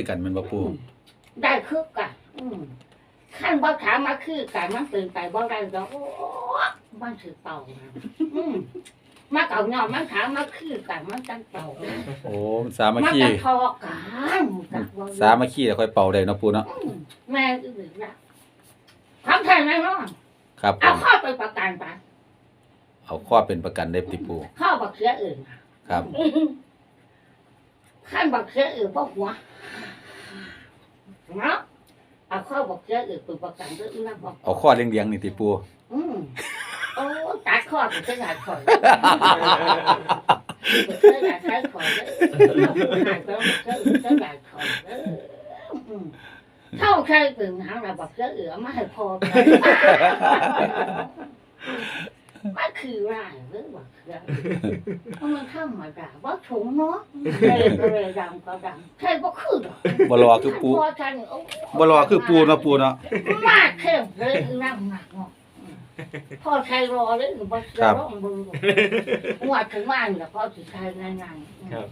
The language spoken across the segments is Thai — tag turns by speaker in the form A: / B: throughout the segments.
A: คือกัน
B: แมันบ่ปู
A: ได้คือกันอืมขั้นบ่ถามมาคือกันมันเป็นไปบ่ได้ดอกโอ้มันถือเป่านะอืมมาเก่าหยอดมันถามมาคือกันมันจังเป่านะ
B: โอ้มันสามัค
A: มัน
B: คี
A: จะทอกันกับว่า
B: สามัคคีแล้วค่อยเป่าได้เนาะปูเนาะ
A: อืมแม่อื่นนะคำแทนแน่นอน
B: ครับผ
A: เอา
B: ม
A: ข้อไปประกันไป
B: เอาข้อเป็นประกันได้ติปู
A: ข้อบักเสียอื่น
B: ครับ
A: ขั้นบักเสียอื่นบ่หัวเนาะเอาข้อบักเสียอื่นเป็นประกันด้วยนะบอก
B: เอาข้อเลี้ยงๆนี่ติปู
A: อืมโอ้ตัดข้อเป็นขนาดข่อยเป็นขนาดใช้ข่อยเลยหายไปแล้วมันก็อื่นขนาดข่อยเลยอืมเท่าใครถึงหางเราบอกเสียอื่นเอามาให้พอไป มันคือไรหรือว่าคืออะไรเพราะมันธรรมดาว่าถุงเนาะเรก็เรดำก็ดำใช่ก็คือดอก
B: บ่รอคือปู
A: พอฉันโอ้
B: บ่รอคือปูเนาะปูเนาะ
A: มากเข้มเลยนั่งหนักเนาะพอใครรอเลยบ่เชื่อร้องมือหัวถึงว่านแล้วพอสิใครง่ายๆ
C: ครับ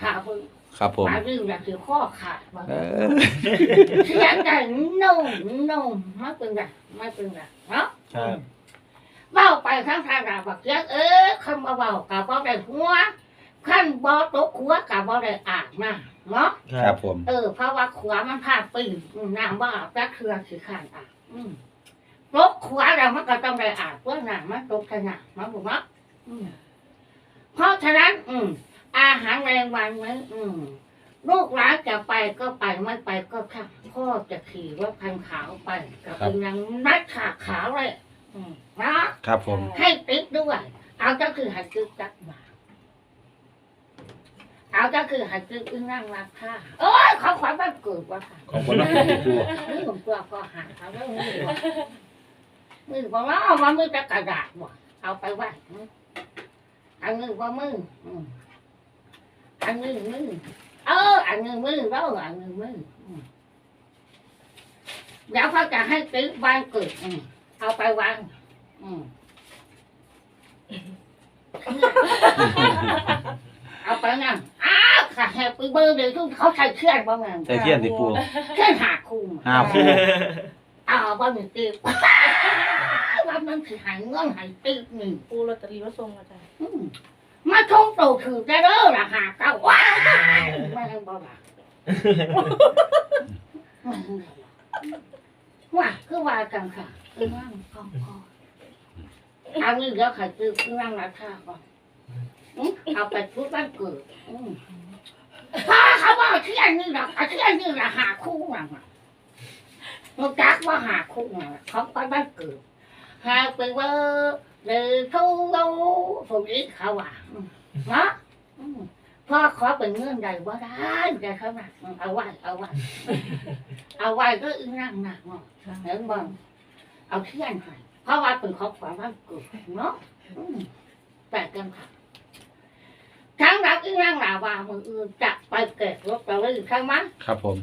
A: ขาเพิ่ง
B: ครับผม
A: ขาดื้ออยากถือข้อขาดว่า
B: เออ
A: เสียงดังนุ่มนุ่มไม่เป็นไรไม่เป็นไรเนาะ
C: ครับ
A: เบ้าไปข้างทางดาบักเสียงเออคำเบาๆกับบ่ได้หัวขั้นบ่ตกหัวกับบ่ได้อ่างนะเนาะ
B: ครับผม
A: เออเพราะว่าขวามันพาดปืนอืมน้ำว่าจะเครือคือขานอะอืมรถขวาเรามันก็ต้องได้อ่านว่าน้ำมันตกขนาดมันถูกไหมอืมเพราะฉะนั้น อืม อาหารแรงวันนั้นอืมลูกร้านจะไปก็ไปไม่ไปก็ข้าพ่อจะขี่รถคันขาวไปกับเป็นยังนัดขาขาวเลย อืมนะครับ
B: ผม
A: ให้ติ๊กด้วย เอาก็คือให้ติ๊กจักมาเอาก็คือให้ติ๊กอึ้งนั่งรับค่าโอ้ยเขาขวัญบ้านเกิดว่ะค่ะ
B: ขอบคุณมากติปู
A: นี่ผมตัวก็หาเขาแล้วมือว่ะมือบอกว่าเอามามือจะกระดาษว่ะเอาไปไว้อันนึงว่ามืออืมอันนึงมือเอออันนึงมือแล้วอันนึงมืออืมเดี๋ยวเขาจะให้ติ๊กบ้านเกิดอืม เอาไปวางอืมเอาไปนั่งอ้าวค่ะแฮปปี้เบอร์เดย์ทุกเขาใช้เครื่องบ้างไง
B: ใส่เทียนติปู
A: เครื่องหาคู่
B: ห้าคู่
A: อ้าวบ้านนี่ติ๊กว่ามันคือหายเงื่อนหายติ๊กนี่
D: ปูลอตเตอรี่มาส่งอาจารย์
A: อืมมาชงโตถือได้เด้อล่ะหาเก้าว้าวไม่ให้บ่ล่ะไม่ให้บ่ล่ะ ว่าคือว่ากันค่ะคือว่างกองคอเอานี่เดี๋ยวใครซื้อคือว่างราคาก่อนอืมเอาไปชุดบ้านเกิดอืมพ่อเขาบอกเที่ยงนี่หรอกเอาเที่ยงนี่ละหาคู่น่ะมันจักว่าหาคู่น่ะเขาไปบ้านเกิดหาไปว่าเลยเขาเราผมอีกเขาว่าอืมเนาะอืม พ่อขอเป็นเงื่อนใดว่าได้แต่เขาหนักเอาไว้เอาไว้เอาไว้ก็อึ้งนั่งหนักเนาะเห็นบ้างเอาเที่ยนให้เพราะว่าเป็นของขวัญวันเกิดเนาะอืมแปลกกันค่ะทั้งรักอึ้งนั่งหลาว่ามืออื่นจะไปเก็บรถไปเลยใช่ไหม
B: ครับผม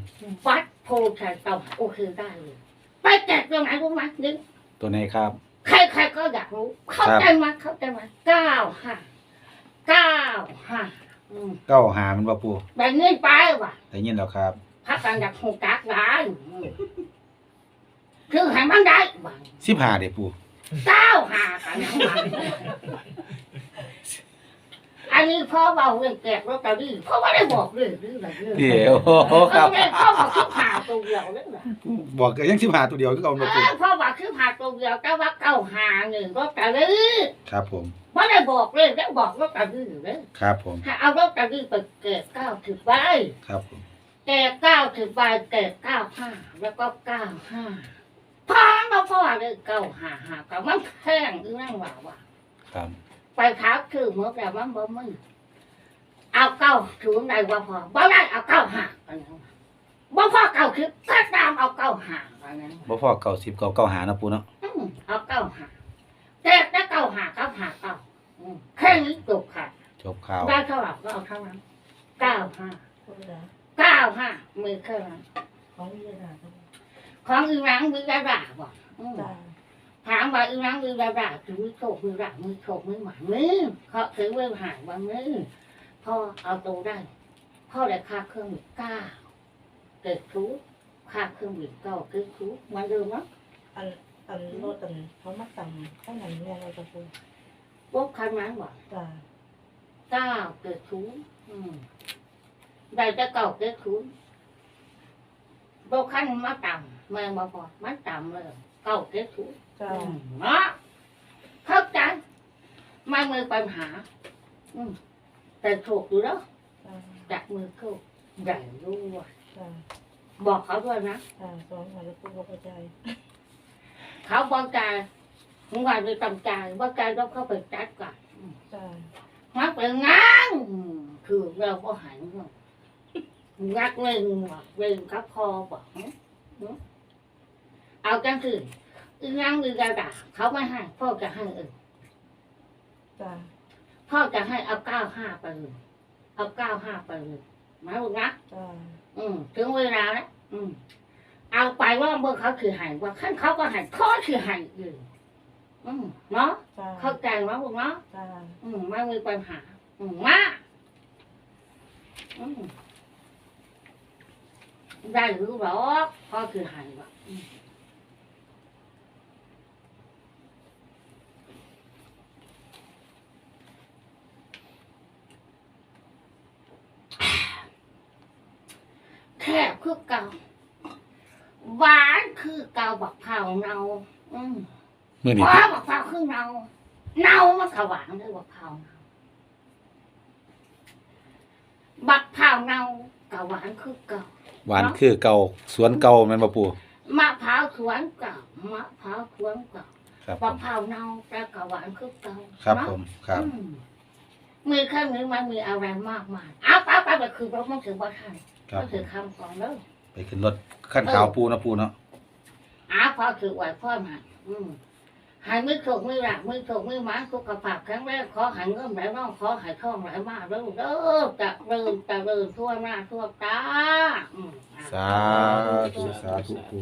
A: วัดโพชัยเต่าโอเคได้เลยไปแจกตรงไหนรู้ไหมนึก
B: ตัวไหนครับ
A: ใครๆก็อยากรู้ เข้าใจไหมเข้าใจไหมเก้าห้าเก้าห้า อืม
B: เก้าหามันบ่ปู
A: แบ่งเงินไปว่ะ
B: ได้ยินแล้วครับ
A: พักกันอยากหูกักร้านอืมคือให้มันได้ว่ะ
B: สิบหาเด้ปู
A: เก้าห้ากันยังไง อันนี้พ่อเบาเรื่องแกะลอตเตอรี่เพราะว่าได้บอกเลยเรื่องอะไรเรื่อง
B: เดี๋ยวโอ้โห
A: เอ
B: ครั
A: อบเนี่ยพ่อบอกคือผ่าตัวเดียวเรื่องอะไร
B: บอกก็ยังสิบหาตัวเดียวคือเก่า
A: เอ
B: เนาะปู
A: อพ่อบอกคือผ่าตัวเดียวแต่ว่าเก้าห้าหนึ่งลอตเตอรี่
B: ครับผม
A: ไม่ได้บอกเลยได้บอกลอตเตอรี่เลย
B: ครับผม
A: ถ้าเอาลอตเตอรี่ไปเก็บเก้าสิบใบ
B: ครับผม
A: เก็บเก้าสิบใบเก็บเก้าห้าแล้วก็เก้าห้าพ่อมาพ่อเลยเก้าห้าห้ากับมันแพงอีนั่งว่าว่า
B: ครับ
A: ไปเท้าคือเมื่อแต่ว่าบ่มึงเอาเก้าถึงไหนว่าพอบ่ได้เอาเก้าห้าอันนั้นว่ะบ่พอเก้าคือก็ตามเอาเก้าห้าอันนั้นว่ะ
B: บ่พอเก้าสิบเก้าเก้าหาเนาะปูเนาะ
A: อืมเอาเก้าห้าเก็บได้เก้าห้าเก้าห้าเก้าอืมแค่นี้จบค่ะ
B: จบข่าว
A: ได้เท่าไหร่ก็เอาเท่านั้นเก้าห้า
D: ปูดา
A: เก้าห้ามือเครื่อง
D: ของวิทยาศาสตร์
A: ของอีหลังวิทยาศาสตร์บอกอืม
D: จ้า
A: พ ถามว่าอีนังอีดาดาถือมือโชคมือรักมือโชคมือหมามือเขาถือเวลหายว่ามือพ่อเอาตัวได้ พ่อได้ค่าเครื่องบินเก้าเกิดทุกค่าเครื่องบินเก้าเกิดทุกเหมาเดิมเนาะ
C: อันอันรถอันเขามาตำข้างในเนี่ยเราจะพูด
A: พวกคันนั้นบอก
C: จ้า
A: เก้าเกิดทุกอืมได้จะเก้าเกิดทุกพวกคันมาต่ำแม่มาบอกมันต่ำเลยเก้าเกิดทุก
C: จ้า
A: เนาะเข้าใจไม่มีปัญหา อืมแต่ถูกอยู่แล้ว
C: จ้า
A: จับมือเข้าใหญ่ด้วย
C: จ้า
A: บอกเขาด้วยนะ
C: จ้าสอนมาแล้วพูเข้าใจ
A: เขาบอกใจผมว่าจะตำใจว่าใจต้องเข้าไปจัดก่อนอืม
C: จ้า
A: มักเป็นงานคือเราก็หันมางักเล่นเล่นกับคอบอกเอาจังคือ อีนั่งอีกระดาเขาไม่ให้พ่อจะให้เอง
C: จ้า
A: พ่อจะให้เอาเก้าห้าไปเลยเอาเก้าห้าไปเลยมาลูกนะ
C: จ้า
A: อืมถึงเวลาแล้วอืมเอาไปว่าเมื่อเขาคือใหายว่าขั้นเขาก็ใหายพ่อคือใหายอยู่อืมเนาะ
C: จ้า
A: เข้าใจไหมลูกเนาะ
C: จ้า
A: อืมไม่มีปัญหาอืมมาอืมได้หรือหรอกพ่อคือใหายว่ะอืมแค่คือเก่าหวานคือเก่าบักเผาเนาอืม
B: มื้อนี้
A: ว้าบักเผาคือเนาเนามันขหวานเลยบักเผาเนาบักเผาเนากับหวานคือเก่า
B: หวานคือเก่าสวนเก่าแม่นบ่ปู
A: มะพร้าวสวนเก่ามะพร้าวสวนเก่า
B: ครับผ
A: บัก
B: ม
A: เผาเนาแต่กับหวานคือเก่า
B: ครับ
A: เนาะ
B: ผมครับ
A: อืมมีแค่นี้มันมีอะไรมากมายเอาไปไปไปคือรถมันถือว่าใช่
B: ครับ
A: มัน
B: ผ
A: ถือ
B: ม
A: คำก่อนเลย
B: ไปขึ้นรถขั้นขาวปูนะปูเนาะ
A: อาพอถือไหวพ่อมาอืม หายมือโขกมือหลักมือโขกมือหมาสุขภาพแข็งแรงขอหายเงินไหลน่องขอหายทองไหลมาเด้อเด้อจะเริ่มจะเริ่มทั่วหน้าทั่วตาอืมอะ
B: สาธุสาธุปู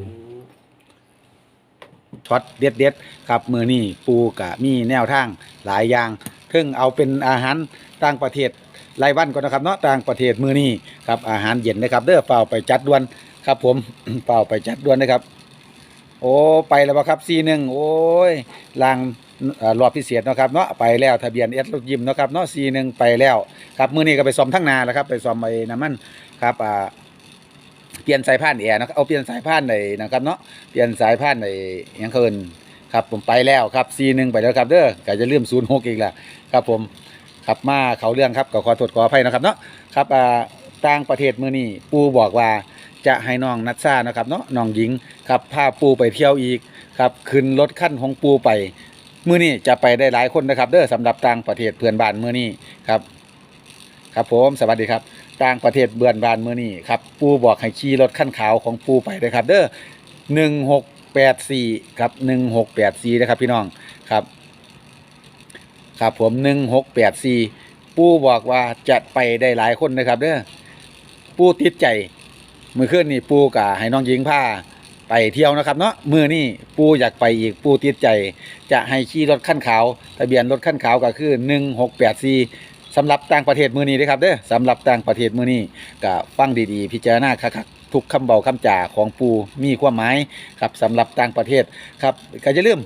B: ช็อตเด็ดเด็ดๆครับมือนี้ปูกะมีแนวทางหลายอย่างซึ่งเอาเป็นอาหารต่างประเทศรายวันก่อนนะครับเนาะต่างประเทศมือนี้ครับอาหารเย็นนะครับเด้อเปล่าไปจัดด่วนครับผม เปล่าไปจัดด่วนนะครับ โอ้ไปแล้วบ่ครับซีหนึ่งโอ้ยลางรอบพิเศษเนาะครับเนาะไปแล้วทะเบียนเอสรถยิมเนาะครับเนาะซีหนึ่งไปแล้วครับมือนี้ก็ไปซ่อมทั้งนาแล้วครับ ไปซ่อมไอ้น้ำมันครับอ่าเปลี่ยนสายพานแอร์นะครับเอาเปลี่ยนสายพานในนะครับเนาะเปลี่ยนสายพานในยังเคินครับผมไปแล้วครับซีหนึ่งไปแล้วครับเด้อก็จะลืมศูนย์หกอีกและครับผมครับมาเขาเรื่องครับก็ขอโทษขออภัยนะครับเนาะครับอ่าต่างประเทศมื้อนี้ปูบอกว่า จะให้น้องนัทซ่านะครับเนาะน้องหญิงครับพาปูไปเที่ยวอีกครับขึ้นรถขั้นของปูไปมื้อนี้จะไปได้หลายคนนะครับ เด้อสำหรับต่างประเทศเพื่อนบ้านมื้อนี้ครับ ครับผมสวัสดีครับต่างประเทศเบือนบานมือนี่ครับปูบอกให้ขี่รถขั้นขาวของปูไปเลยครับ เด้อหนึ่งหกแปดสี่ครับหนึ่งหกแปดสี่นะครับพี่น้องครับ ครับผมหนึ่งหกแปดสี่ปูบอกว่าจะไปได้หลายคนนะครับ เด้อปูติดใจ มือขึ้นนี่ปูกะให้น้องหญิงผ้าไปเที่ยวนะครับเนาะมือนี่ปูอยากไปอีกปูติดใจ จะให้ขี่รถขั้นขาวทะเบียนรถขั้นขาวก็คือหนึ่งหกแปดสี่สำหรับต่างประเทศมือนี้นะครับเด้อสำหรับต่างประเทศมือนี้ก็ฟังดีๆ พิจารณาคักทุกคำเบาคำจ่าของปูมีความหมายครับสำหรับต่างประเทศครับก็จะลืม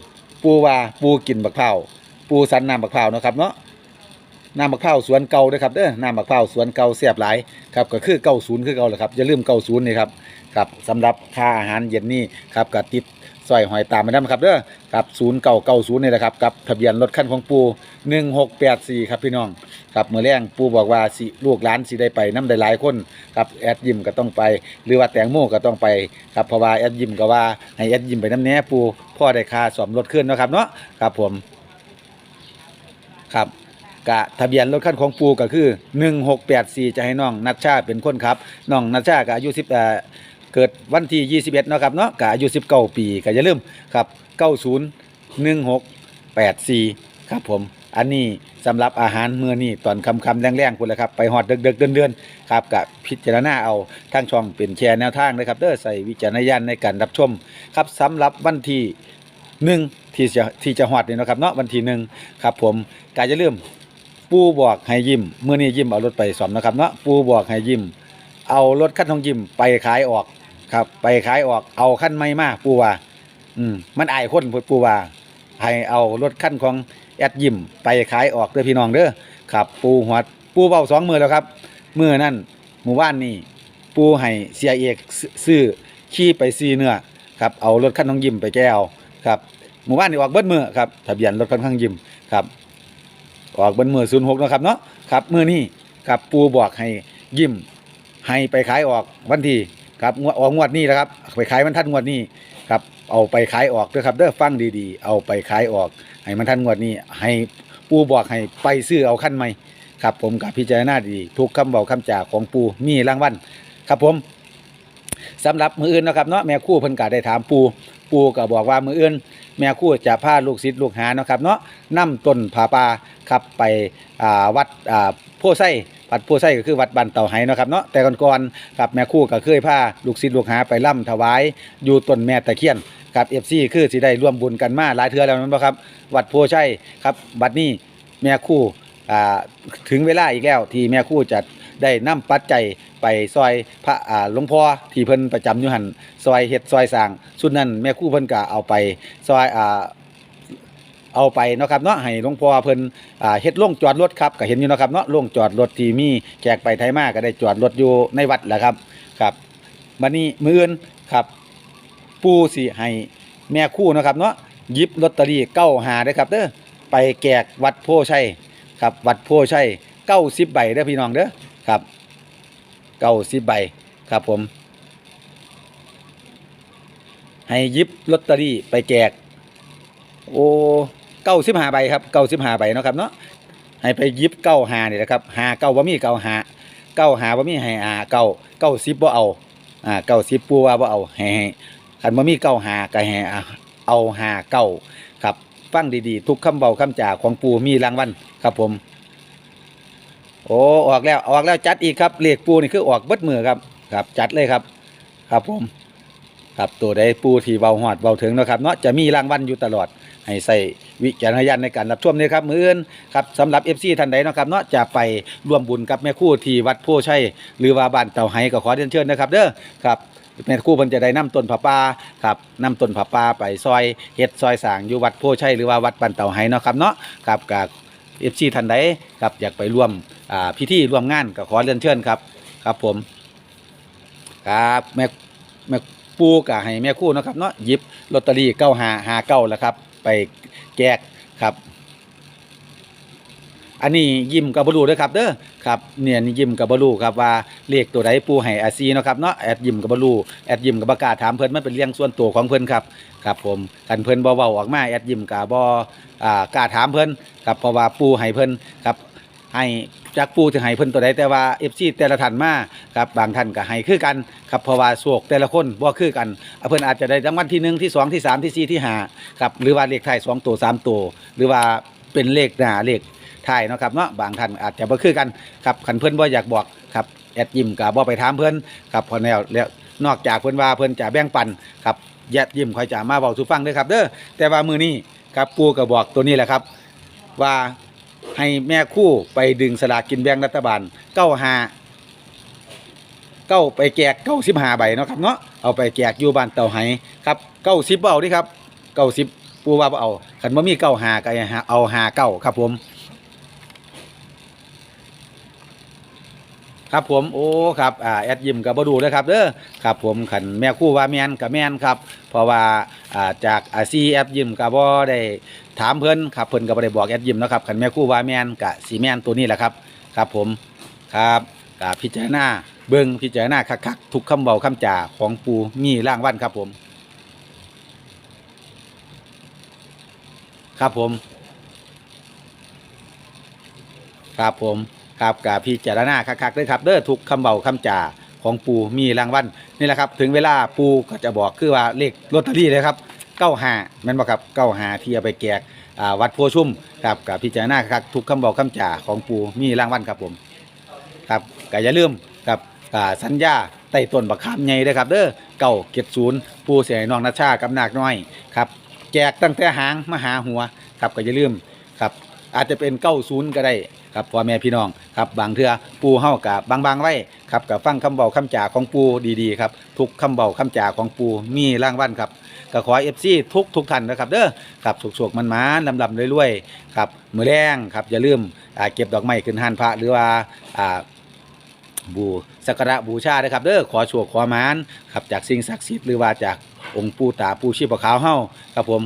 B: ปูว่าปูกินบักเผาปูสันน้ำบักเผานะครับเนาะ น้ำบักเผาวสวนเก่าด้อครับเด้อน้ำบักเผาวสวนเก่าเสียบหลายครับก็คือเก้าศูนย์คือเก่าแหละครับอย่าลืมเก้าศูนย์นี่ครับครับสำหรับค่าอาหารเย็นนี่ครับก็ติดซอยหอยตามมาได้ครับเด้อครับศูนย์เก่าเก้าศูนย์นี่แหละครับกับทะเบียนรถคันของปูหนึ่งหกแปดสี่ครับพี่น้องครับเมื่อแรงปูบอกว่าสิลูกหลานสิได้ไปน้ำได้หลายคนครับแอดยิมก็ต้องไป หรือว่าแตงโมก็ต้องไปครับเพราะว่าแอดยิมก็ว่าให้แอดยิมไปน้ำแน่ปูพ่อได้ค่าสอมรถขึ้นนะครับเนาะครับผมครับ กะทะเบียนรถคันของปู่ก็คือ 1684 จะให้น้องนัชชาเป็นคนครับน้องนัชชาก็อายุ10เอ่อเกิดวันที่ 21เนาะครับเนาะก็อายุ 19 ปีก็อย่าลืมครับ 901684 ครับผมอันนี้สำหรับอาหารมื้อนี้ตอนคำคำแรงๆพุ่นแหละครับ ไปฮอดเดึกๆเดือนๆครับกับพิจารณาเอาทางช่องเป็นแชร์แนวทางนะครับเด้อใส่วิจารณญาณในการรับชมครับสำหรับวันที่หนึ่งที่จะที่จะฮอดนี่เนะครับเนาะวันที่หนึ่งครับผมกาจะลืม ปูบอกให้ยิ้มเมื่อนี้ยิ้มเอารถไปสอมนะครับเนาะปูบอกให้ยิ้ม เอารถคันของยิ้มไปขายออกครับ ไปขายออกเอาคันใหม่มาปูว่า อืมมันอายคนพูดปูว่า ให้เอารถคันของแอดยิ้มไปขายออกเด้อพี่น้องเด้อครับ ปูหัวปูเบาสองมือแล้วครับมือนั่นหมู่บ้านนี่ปูให้เสียเอกซื้อขี่ไปซีเนื้อครับเอารถคันของยิ้มไปแก้วครับหมู่บ้านนี่ออกเบิดมือครับทะเบียนรถคันของยิ้มครับ ออกเบิดมือศูนย์หกนะครับเนาะครับมือนี่ครับปูบอกให้ยิ้มให้ไปขายออกวันที่ครับงวดออกงวดนี้นะครับ ไปขายมันทันงวดนี้ครับเอาไปขายออกเด้อครับเด้อฟังดีๆ เอาไปขายออก ให้มันทันงวดนี้ ให้ปูบอกให้ไปซื้อเอาขั้นใหม่ครับผมกับพิจารณาดีทุกคำเบาคำจาของปูมีรางวัลครับผมสำหรับมืออื่นนะครับเนาะแม่คู่เพิ่นก็ได้ถามปูปูก็บอกว่ามืออื่น แม่คู่จะพาลูกศิษย์ลูกหานะครับเนาะนํต้นผาป่า ครับไปวัดอ่าโพไส้วัดโพไส้ก็คือวัดบ้านเต่าไหเนะครับเนาะแต่ก่อนๆครับแม่คู่ก็เคยพาลูกศิษย์ลูกหาไปล่ำถวายอยู่ต้นแม่ตะเคียนกับ FC คือสิได้ร่วมบุญกันมาหลายเทื่อแล้วแมันบ่ครับ วัดโพไส้ครับบัดนี้แม่คู่ถึงเวลาอีกแล้วที่แม่คู่จะได้นำปัจจัยไปซอยพระหลวงพ่อที่เพิ่นประจำอยู่หันซอยเฮ็ดซอยสร้างสุดนั้นแม่คู่เพิ่นก็เอาไปซอยอ่า เอาไปเนาะครับเนาะให้หลวงพ่อเพิ่นอ่าเฮ็ดโรงจอดรถครับก็เห็นอยู่เนาะครับเนาะโรงจอดรถที่มีแขกไปไทยมาก็ได้จอดรถอยู่ในวัดแหละครับครับบัดนี้มื้ออื่นครับ ปู่สิให้แม่คู่เนาะครับเนาะหยิบลอตเตอรี่9หาเด้อครับเด้อไปแจกวัดโพชัยครับวัดโพชัย90ใบเด้อพี่น้องเด้อครับ90ใบครับผม ให้หยิบลอตเตอรี่ไปแจก โอ้ เก้าสิบห้าใบครับเก้าสิบห้าใบเนาะครับเนาะให้ไปยิบเก้าหานี่แหละครับหาเก้าบ่มีเก้าหาเก้าหาบ่มีให้หาเก้าเก้าสิบบ่เอาอ่าเก้าสิบปูว่าบ่เอาให้ให้คันบ่มีเก้าหาก็ให้เอาหาเก้าครับฟังดีๆ ทุกคำเบาคำจ่าของปูมีรางวัลครับผม โอ้ออกแล้วออกแล้วจัดอีกครับเหลขปูนี่คือออกเบิดมือครับครับ จัดเลยครับ ครับผม ครับตัวใดปูที่เบาหอดเบาถึงนะครับเนาะจะมีรางวัลอยู่ตลอด ให้ใส่วิจารณญาณในการรับชมนี่ครับมืออื่นครับสำหรับ FC ท่านใดนะครับเนาะจะไปร่วมบุญกับแม่คู่ที่วัดโพชัยหรือว่าบ้านเต่าไห้ก็ขอเรียนเชิญนะครับเด้อครับแม่คู่เพิ่นจะได้นำต้นผาป่าครับนำต้นผาป่าไปซอยเฮ็ดซอยสางอยู่วัดโพชัยหรือว่าวัดบ้านเต่าไห้เนาะครับเนาะครับกับ FC ท่านใดครับอยากไปร่วมพิธีร่วมงานก็ขอเรียนเชิญครับครับผมครับแม่แม่ปูกะให้แม่คู่นะครับเนาะหยิบลอตเตอรี่เก้าหาหาเก้าแล้วครับ ไปแจกครับ อันนี้ยิ้มกับบรูด้อครับเด้อครับเนี่ยนี่ยิ้มกับบรูครับว่าเลขตัวใดปูให้อาซีเนาะครับเนาะแอดยิ้มกับบรูแอดยิ้มกับประกาศถามเพิ่นมันเป็นเรื่องส่วนตัวของเพิ่นครับครับผมกันเพิ่นบ่เว้าออกมาแอดยิ้มกับบ่อ่ากล้าถามเพิ่นครับเพราะว่าปูให้เพิ่นครับให้ จากปูจะให้เพิ่นตัวใดแต่ว่า FC แต่ละท่านมาครับบางท่านก็ให้คือกันครับเพราะว่าโศกแต่ละคนบ่คือกันเพิ่นอาจจะได้รางวัลที่หนึ่งที่สองที่สามที่สี่ที่ห้าครับหรือว่าเลขท้ายสองตัวสามตัวหรือว่าเป็นเลขหน้าเลขถ่ายเนาะครับเนาะบางท่านอาจจะบ่คือกันครับคันเพิ่นบ่อยากบอกครับแอดยิ้มก็บ่ไปถามเพิ่นครับพอแล้วแล้วนอกจากเพิ่นว่าเพิ่นจะแบ่งปันครับแอดยิ้มคอยจะมาเว้าสู่ฟังด้อครับเด้อแต่ว่ามือนี้ครับปูก็บอกตัวนี้แหละครับ ว่า ให้แม่คู่ไปดึงสลากกินแบ่งรัฐบาล95เก้าไปแจก95ใบเนาะครับเนาะเอาไปแจกอยู่บ้านเต่าไหครับ90บ่เอาดิครับ90ปู่ว่าบ่เอาคันบ่มี95ก็ให้เอา59ครับผมครับผมโอ้ครับอ่าแอดยิมกับบดูเลยครับเด้อครับผมขันแม่คู่ว่าแมนกับแมนครับเพราะว่าอ่าจากอาซีแอดยิมกับบ่ได้ ถามเพิ่นครับเพิ่นก็บ่ได้บอกแอดยิมนะครับขันแม่คู่ว่าแมนกับสีแมนตัวนี้แหละครับครับผมครับกับพิจารณาเบิ่งพิจารณาคักๆทุกคำเว้าคำจ่าของปูมีร่างวันครับผม ครับผม ครับผมครับกาพิจารณาคักๆด้วยครับเด้อทุกคำเบาคำจ่าของปูมีรางวัลนี่แหละครับ ถึงเวลาปูก็จะบอกคือว่าเลขลอตเตอรี่เลยครับ เก้าหาแม่นบ่ครับเก้าหาที่เอาไปแจกอ่าวัดโพชุ่มครับกับพิจารณาคักๆทุกคำเบาคำจ่าของปูมีรางวัลครับผมครับก็อย่าลืมครับอ่าสัญญาไต่ต้นบักขามใหญ่เด้อครับเด้อเก้าเจ็ดศูนย์ปูเสียน้องนัชชากับนาคน้อยครับแจกตั้งแต่หางมาหาหัวครับก็อย่าลืมครับอาจจะเป็นเก้าศูนย์ก็ได้ครับพ่อแม่พี่น้องครับบางเทือปูเฮากับบางๆไว้ครับกับฟังคำเบาคำจ่าของปูดีๆครับทุกคำเบาคำจ่าของปูมีร่างวัลครับ ก็ขอเอฟซีทุกทุกท่านนะครับเด้อครับสุกๆมันมาลำลำรวยๆครับมือแรงครับอย่าลืมเก็บดอกไม้ขึ้นหานพระหรือว่าบูสักการะบูชาเด้อครับเด้อขอโชคขอมานครับจากสิ่งศักดิ์สิทธิ์หรือว่าจากองค์ปู่ตาปู่ชีพขาวเฮาครับผม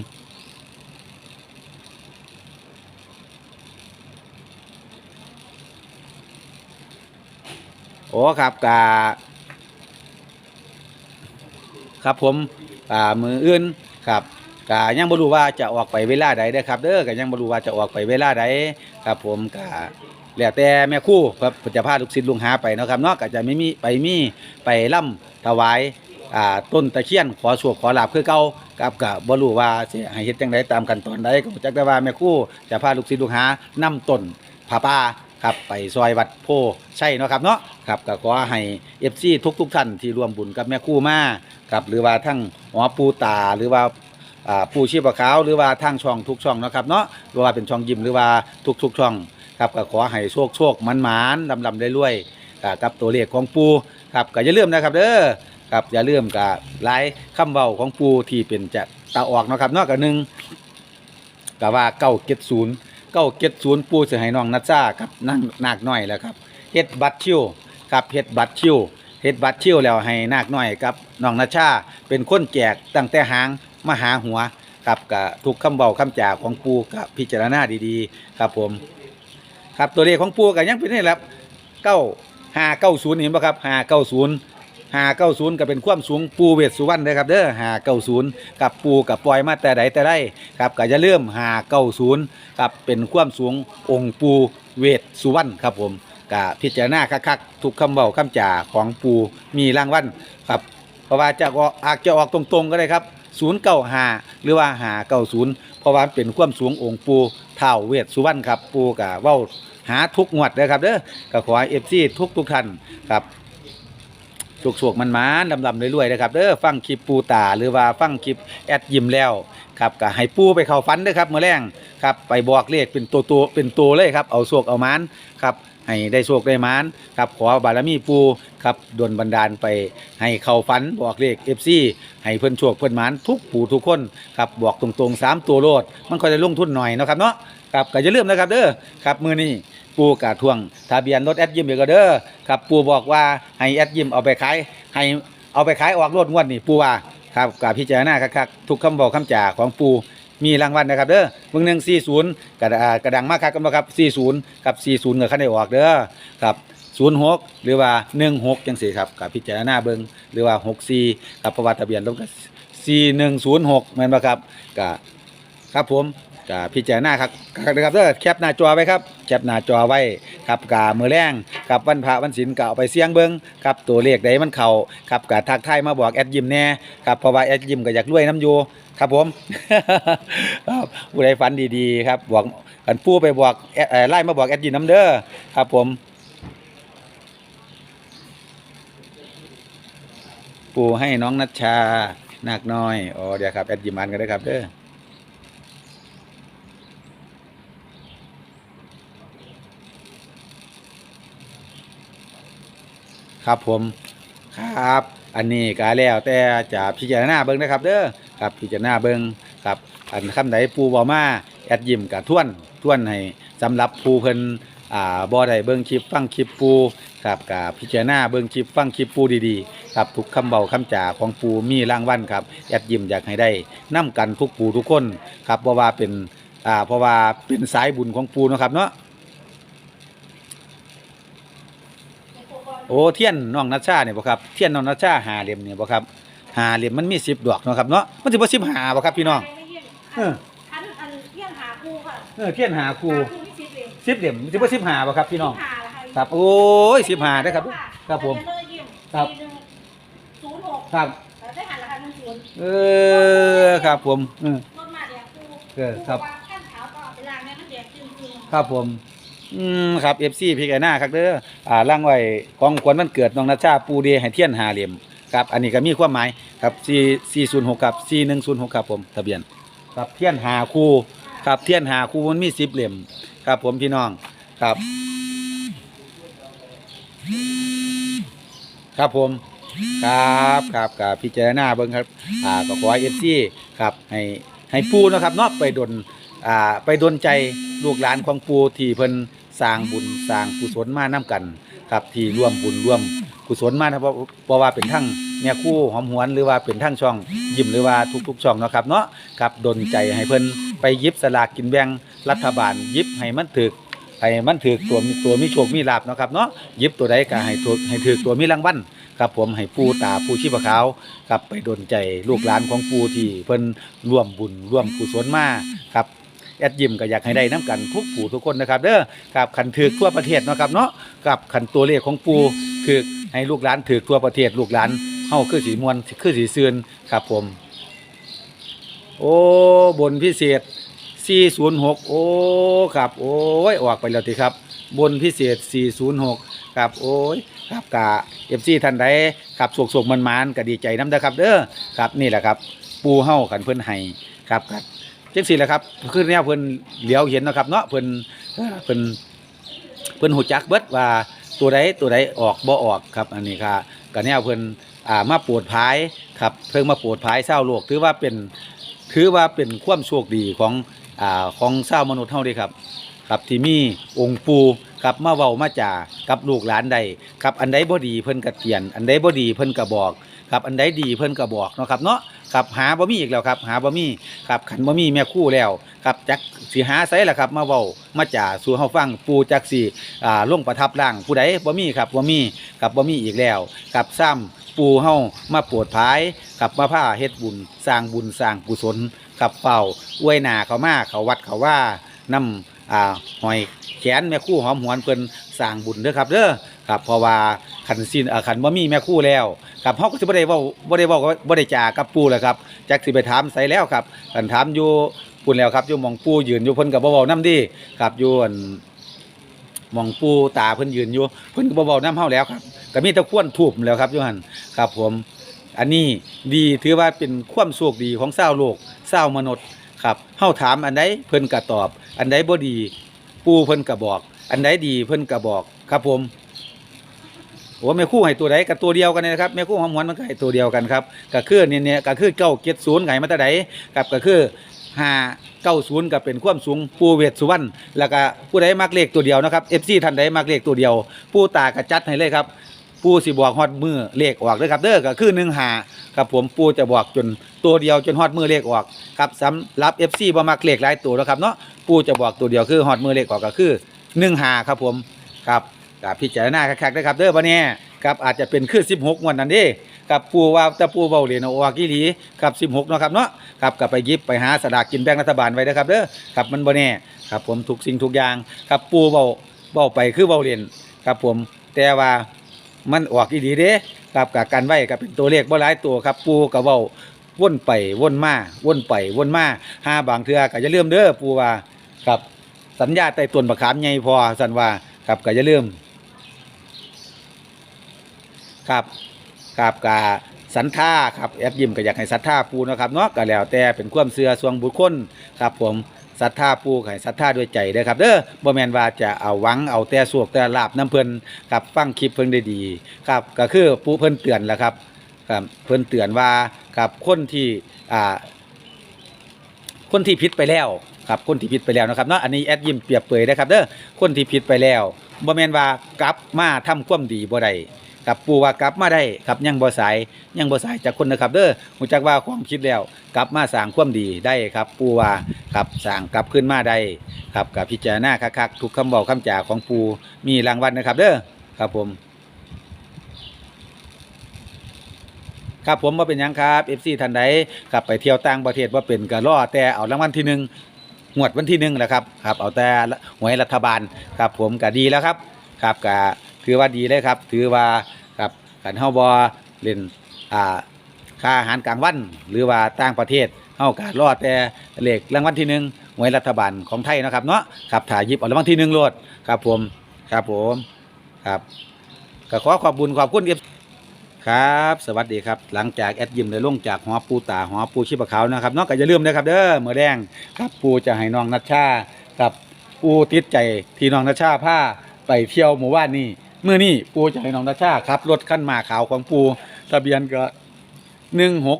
B: โอ้ครับกาครับผม อ่ามืออื่นครับกายังบ่รู้ว่าจะออกไปเวลาใดเด้ครับเด้อก็ยังบ่รู้ว่าจะออกไปเวลาใดครับผมกาแล้วแต่แม่ครู่ครับจะพาลูกศิษย์ลุงหาไปเนาะครับเนาะก็จะไม่มีไปมีไปล่ำถวายอ่าต้นตะเคียนขอโชคขอลาบคือเก่ากับก็บ่รู้ว่าสิให้เฮ็ดจังไดตามขั้นตอนใดก็บ่จักได้ว่าแม่ครู่จะพาลูกศิษย์ลูกหานํต้นผ้าป่า ครับไปซอยวัดโพใช่เนาะครับเนาะครับก็ขอให้ FC ทุกทุกท่านที่ร่วมบุญกับแม่คู่มาครับหรือว่าทั้งหมอปูตาหรือว่าผู้ชีพขาวหรือว่าทางช่องทุกช่องนะครับเนาะหรือว่าเป็นช่องยิมหรือว่าทุกๆช่องครับก็ขอให้โชคโชคมันหมานลำลำได้รวยๆอ่ากับตัวเลขของปูครับก็อย่าลืมนะครับเด้อครับอย่าลืมกับหลายคำเบาของปูที่เป็นจะตาออกนะครับนอกจากหนึ่งก็ว่าเก้าเจ็ดศูนย์ เก้าเจ็ดศูนย์ปูจะให้น้องนัชชากับนั่งนาคน้อยแล้วครับเฮ็ดบัตรชิวครับเฮ็ดบัตรชิวเฮ็ดบัตรชิวแล้วให้นาคน้อยกับน้องนัชชาเป็นคนแจกตั้งแต่หางมาหาหัวครับกับทุกคำเบาคำจ่าของปูกับพิจารณาดีๆ ครับผม ครับตัวเลขของปูก็ยังเป็นนี่แหละเก้าห้าเก้าศูนย์เห็นป่ะครับห้าเก้าศูนย์ ห้าเก้าศูนย์ก็เป็นความสูงปูเวทสุวรรณเลยครับเด้อห้าเก้าศูนย์กับปูกับปล่อยมาแต่ใดแต่ใดครับก็จะเริ่มห้าเก้าศูนย์กับเป็นความสูงองค์ปูเวทสุวรรณครับผมกะพิจารณาคักๆทุกคำเบาคำจ่าของปูมีรางวัลครับเพราะว่าจะออกอาจจะออกตรงๆก็ได้ครับศูนย์เก้าห้าหรือว่าห้าเก้าศูนย์เพราะว่าเป็นความสูงองค์ปูเท่าเวทสุวรรณครับปูกะเว้าหาทุกงวดเด้อครับเด้อก็ขอเอฟซีทุกทุกท่านครับ สุกสวกมันมาลำลำรวยๆนะครับเด้อฟังคลิปปูตาหรือว่าฟังคลิปแอดยิมแล้วครับก็ให้ปูไปเข้าฝันด้อครับเมื่อแรงครับไปบอกเลขเป็นตัวตัวเป็นตัวเลยครับเอาโชคเอามานครับให้ได้โชคได้มานครับขอบารมีปูครับดลบันดาลไปให้เข้าฝันบอกเลขเอฟซีให้เพิ่นโชคเพิ่นมานทุกปู่ทุกคนครับบอกตรงๆสามตัวโลด มันก็จะลงทุนหน่อยนะครับเนาะครับก็อย่าลืมนะครับเด้อครับมือนี้ ปูกาทวงทะเบียนรถแอดยิมเบเกเดอครับปูบอกว่าให้แอดยิมเอาไปขายให้เอาไปขายออกรถงวดนี่ปูว่าครับกาพิจารณาคักๆทุกคำบอกคำจ่าของปูมีรางวัลนะครับเด้อมึงหนึ่งสี่ศูนย์กระดกระดังมากครับกันบ่ครับสี่ศูนย์กับสี่ศูนย์เงินขั้นได้ออกเด้อครับศูนย์หกหรือว่าหนึ่งหกจังสี่ครับกับพิจารณาเบิ้งหรือว่าหกสี่กับประวัติทะเบียนรถก็สี่หนึ่งศูนย์หกแม่นบ่ครับกับครับผม ก็พิจารณาครับครับเด้อแคปหน้าจอไว้ครับแคปหน้าจอไว้ครับกามือแรงกับวันพระวันศีลก็เอาไปเสี่ยงเบิงครับตัวเลขใดมันเข้าครับก็ทักทายมาบอกแอดยิมแน่ครับเพราะว่าแอดยิมก็อยากรวยน้ำอยู่ครับผมครับผู้ใดฝันดีๆครับบอกกันปู้ไปบอกไล่มาบอกแอดยิมน้ำเด้อครับผมปูให้น้องนัชชานาคน้อยอ๋อเดี๋ยวครับแอดยิมอันกันได้ครับเด้อ ครับผมครับ อันนี้ก็แล้วแต่จะพิจารณาเบิ่งนะครับ เด้อครับพิจารณาเบิ่งครับ อันคำใดปูบ่มาแอดยิมกับท่วนท่วนให้สำหรับผู้เพิ่นอ่าบ่ได้เบิ่งคลิปฟังคลิปปูครับกับพิจารณาเบิ่งคลิปฟังคลิปปูดีๆครับทุกคำเบาคำจ่าของปูมีรางวัลครับแอดยิมอยากให้ได้นํกันทุกปูทุกคนครับเพราะว่าเป็นอ่าเพราะว่าเป็นสายบุญของปูนะครับเนาะ โอ้เทียนน้องนัชชาเนี่ยบ่ครับเทียนน้องนัชชาหาเหลี่ยมเนี่ยบ่ครับหาเหลี่ยมมันมีสิบดอกเนาะครับเนาะมันสิบ่สิบหาบ่ครับพี่น้อง เออ
C: อันอันเที่ยงหาครูค่ะ
B: เออเทียนหาครู
C: หาครูที่สิบเอง
B: สิบเหลี่ยมมันสิบ่สิบหาบ่ครับพี่น้อง
C: หาละะ
B: ครับโอ้ยสิบหาได้อครับ ครับผม
C: ทะเบียนเลยยิ้ม
B: ครับ
C: สี่หนึ่งศูนย์หก
B: ครับ
C: แล้วได้หันราคาหนึ่งศูนย์
B: เออครับผมเออ
C: รถมาเดี๋ยวครู
B: เออครับ
C: วางกั้นขาวก็เอาไปล้างเนี่ยมันแดกจริงๆ
B: ครับผม อืมครับ FC พี่ไก่หน้าครับเด้ออ่าล่างไว้ของขวัญวันเกิดน้องนัชาปูเดให้เทียนหาเหลี่ยมครับอันนี้ก็มีความหมายครับ4 406ครับ4106ครับผมทะเบียนครับเทียนหาคู่ครับเทียนหาคู่มันมี10เหลี่ยมครับ ผมพี่น้องครับ ครับผมครับครับกับพิจารณาเบิ่งครับอ่าก็ขอให้ FC ครับให้ให้ปูนะครับเนาะไปดลอ่าไปดลใจลูกหลานของปูที่เพิ่น สร้างบุญสร้างกุศลมานํกัน ครับที่ร่วมบุญร่วมกุศลมานะเพราะเพราะว่าเป็นทั้งแม่คู่หอมหวนหรือว่าเป็นทั้งช่องยิ้มหรือว่าทุกๆช่องเนาะครับเนาะครับดลใจให้เพิ่นไปยิบสลากกินแบ่งรัฐบาลยิบให้มันถึกให้มันถึกตัวมีตัวมีโชคมีลาภเนาะครับเนาะยิบตัวใดก็ให้ถูกให้ถึกตัวมีรางวัลครับผมให้ปูตาปูชีพขาวครับไปดลใจลูกหลานของปูที่เพิ่นร่วมบุญร่วมกุศลมาครับ แอดยิมก็อยากให้ได้น้กันทุกผู้ทุกคนนะครับเด้อครับคันถือทั่วประเทศเนาะครับเนาะกับขันตัวเลขของปูคือให้ลูกหลานถือทั่วประเทศลูกหลานเฮาคือสีมวนคือสีเสือนครับผม โอ้บนพิเศษ 406 โอ้ครับ โอ้ยออกไปแล้วติครับ บนพิเศษ 406 ครับ โอ้ยครับกะ FC ท่านใดครับสุกๆมันๆก็ดีใจนำเด้อครับเด้อครับนี่แหละครับ ปูเฮากันเพิ่อนให้ครับครับ จังซี่แหละครับคือแนวเพิ่นเหลียวเห็นนะครับเนาะเพิ่นเพิ่นเพิ่นหูจักเบิดว่าตัวใดตัวใดออกบ่ออกครับ อันนี้ค่ะก็แนวเพิ่นอ่ามาปวดภายครับเพิ่งมาปวดภายเศร้าโลกถือว่าเป็นถือว่าเป็นความโชคดีของอ่าของเศร้ามนุษย์เฮาเด้ครับครับที่มีองค์ปูครับมาเว้ามาจากับลูกหลานใดครับอันใดบ่ดีเพิ่นก็เตียน อันใดบ่ดีเพิ่นก็บอกครับอันใดดีเพิ่นก็บอกเนาะครับเนาะ ครับหาบ่มีอีกแล้วครับ หาบ่มีครับขันบ่มีแม่คู่แล้วครับจักสิหาไสล่ะครับ มาเว้ามาจ่าสู่เฮาฟังปูจักสิอ่าลงประทับร่างผู้ใดบ่มีครับบ่มีครับบ่มีอีกแล้วกับซ้ำปูเฮามาปรดภายกับมาผ้าเฮ็ดบุญสร้างบุญสร้างกุศลกับเฝ้าอวยหนาเขามาเขาวัดเขาว่านำ อ่าหอยแขนแม่คู่หอมหวนเพิ่นสร้างบุญเด้อครับเด้อครับเพราะว่าขันสิ้นอ่าขันบ่มีแม่คู่แล้วครับเฮาก็สิบ่ได้เว้าบ่ได้เว้าบ่ได้จากับปู่แล้วครับจักสิไปถามไสแล้วครับคันถามอยู่ปุ่นแล้วครับอยู่หมองปู่ยืนอยู่เพิ่นก็บ่เว้านำดีครับอยู่อันหมองปูตาเพิ่นยืนอยู่เพิ่นก็บ่เว้าน้ำเฮาแล้วครับก็มีแต่ควนทูบแล้วครับอยู่หั่นครับผมอันนี้ดีถือว่าเป็นความโชคดีของชาวโลกชาวมนุษย์ ครับเฮาถามอันใดเพิ่นก็ตอบ อันใดบ่ดีปูเพิ่นก็บอก อันใดดีเพิ่นก็บอกครับผมโอ้แม่คู่ให้ตัวใดก็ตัวเดียวกันนี่นะครับแม่คู่หอมหวนมันก็ให้ตัวเดียวกันครับก็คือเนี่ยเนี่ยก็คือ970ไงมาแต่ใดครับก็คือห้าเก้าศูนย์ก็เป็นความสูงปูเวทสุวรรณแล้วก็ผู้ใดมักเลขตัวเดียวนะครับเอฟซีท่านใดมักเลขตัวเดียว ผู้ตากระจัดให้เลยครับ ปูสิบอกฮอดมือเลขออกเลยครับเด้อก็คือหนึ่งหาครับผมปูจะบอกจนตัวเดียวจนฮอดมือเลขออกครับสำหรับ FC บ่มักเลขหลายตัวแล้วครับเนาะปูจะบอกตัวเดียวคือฮอดมือเลขออกก็คือหนึ่งหาครับผมครับกับพิจารณาคักๆนะครับเด้อบัดนี้ครับอาจจะเป็นคือ16วดนั้นเด้กับปูว่าแต่ปูเว้าเหรียญเอาออกอีหลีครับ16เนาะครับเนาะครับก็ไปยิบไปหาสลากกินแบ่งรัฐบาลไว้นะครับเด้อครับมันบ่แน่ครับผมทุกสิ่งทุกอย่างครับปูเบาเบาไปคือเบาเรียนครับผมแต่ว่า มันออกอีดีเด้ครับกับกันไว้ก็เป็นตัวเลขบ่หลายตัวครับ ปูก็เว้าวนไปวนมาวนไปวนมาห้าบางเทือก็อย่าลืมเด้อปูว่าครับสัญญาใต้ต้นบักขามใหญ่พอสันว่าครับก็อย่าลืมครับครับกาศรัทธาครับแอดยิมก็อยากให้ศรัทธาปูนะครับเนาะก็แล้วแต่เป็นความเชื่อส่วนบุคคลครับผม ศรัทธาปูก็ให้ศรัทธาด้วยใจเด้อครับเด้อบ่แมนว่าจะเอาหวังเอาแต่สวกแต่ลาบน้ำเพิ่นครับฟังคลิปเพิ่นได้ดีครับก็คือปูเพิ่นเตือนแหล้วครับครับเพิ่นเตือนว่าครับคนที่อ่าคนที่ผิดไปแล้วครับคนที่ผิดไปแล้วนะครับเนาะอันนี้แอดยิมเปรียบเปยนะครับเด้อคนที่ผิดไปแล้วบ่แมนว่ากลับมาทำความดีบ่ได้ ครับปูว่ากลับมาได้ครับยังบ่สายยังบ่สายจากคนนะครับเด้อฮู้จักว่าความคิดแล้ว กลับมาสร้างความดีได้ครับ ปูว่าครับสร้างกลับขึ้นมาได้ครับกับพิจารณาคักๆทุกคำบอกคำจาของปูมีรางวัลนะครับ เด้อครับผมครับผมว่าเป็นยังครับ FC ท่านใดกลับไปเที่ยวต่างประเทศว่าเป็นก็รอแต่เอารางวัลที่หนึ่งงวดวันที่หนึ่งแหละครับครับ เอาแต่หวยรัฐบาลครับผมก็ดีแล้วครับ ครับก็ ถือว่าดีเลยครับ ถือว่าครับกันเฮาบ่เล่นอ่าค่าอาหารกลางวัน หรือว่าต่างประเทศเฮาก็รอดแต่เลขรางวัลที่หนึ่งหวยรัฐบาลของไทยนะครับเนาะครับถ่ายยิบเอารางวัลที่หนึ่งโลดครับผมครับผมครับก็ขอขอบคุญขอบคุณ FC ครับ สวัสดีครับ หลังจากแอดยิมได้ลงจากหอปูตาหอปูชีพขานะครับเนอกก็อย่าลืมนะครับเด้อเมื่อแรงครับปูจะให้น้องนัชชากับปูติดใจที่น้องนัชชาพาไปเที่ยวหมู่บ้านนี่ เมื่อนี้ปูจะให้น้องนัชชาขับรถขั้นมาขาวของปูทะเบียนก็หนึ่งหก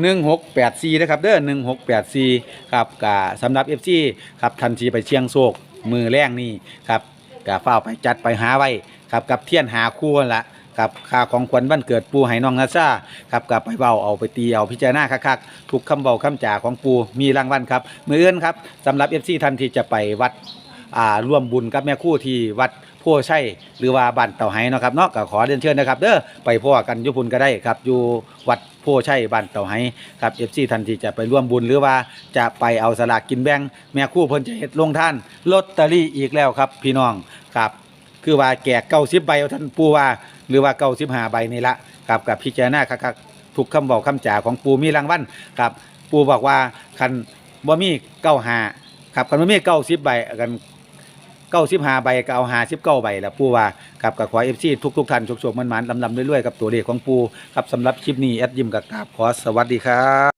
B: หนึ่งหกแปดสี่นะครับเด้อหนึ่งหกแปดสี่ครับกะสำหรับเอฟซีครับทันทีไปเชียงโศกมือแรงนี่ครับกะเฝ้าไปจัดไปหาไว้ครับกับเทียนหาคู่ละครับค่าของขวัญวันเกิดปูให้น้องนาซาครับกับไปเบาเอาไปตีเอาพิจารณาคักๆทุกคำเบาคำจ่าของปูมีรางวัลครับมืออื่นครับสำหรับเอฟซีทันทีจะไปวัดอ่าร่วมบุญกับแม่คู่ที่วัด โพชัยหรือว่าบ้านเต่าไหเนาะครับเนาะก็ขอเรียนเชิญนะครับเด้อไปพ่อกันยุพุนก็ได้ครับอยู่วัดโพชัยบ้านเต่าไหครับเอฟซีทันทีจะไปร่วมบุญหรือว่าจะไปเอาสลากกินแบ่งแม่คู่เพิ่นจะเฮ็ดลงท่านลอตเตอรี่อีกแล้วครับ พี่น้องครับ คือว่าแจกเก้าสิบใบเอาท่านปูว่าหรือว่าเก้าสิบห้าใบนี่ละครับกับพิจารณาคักๆทุกคำบอกคำจ่าของปูมีรางวัลครับปูบอกว่าคันบ่มีเก้าหาครับคันบ่มีเก้าสิบใบกัน ก้าสิบห้าใบก็เอาหาสิบเก้าใบแล้วปูว่ากับกับขอเอฟซีทุกทุกๆท่านโชคๆมันๆลำๆเรื่อยๆกับตัวเลขของปูกับสำหรับคลิปนี้แอดยิมกับกราบขอสวัสดีครับ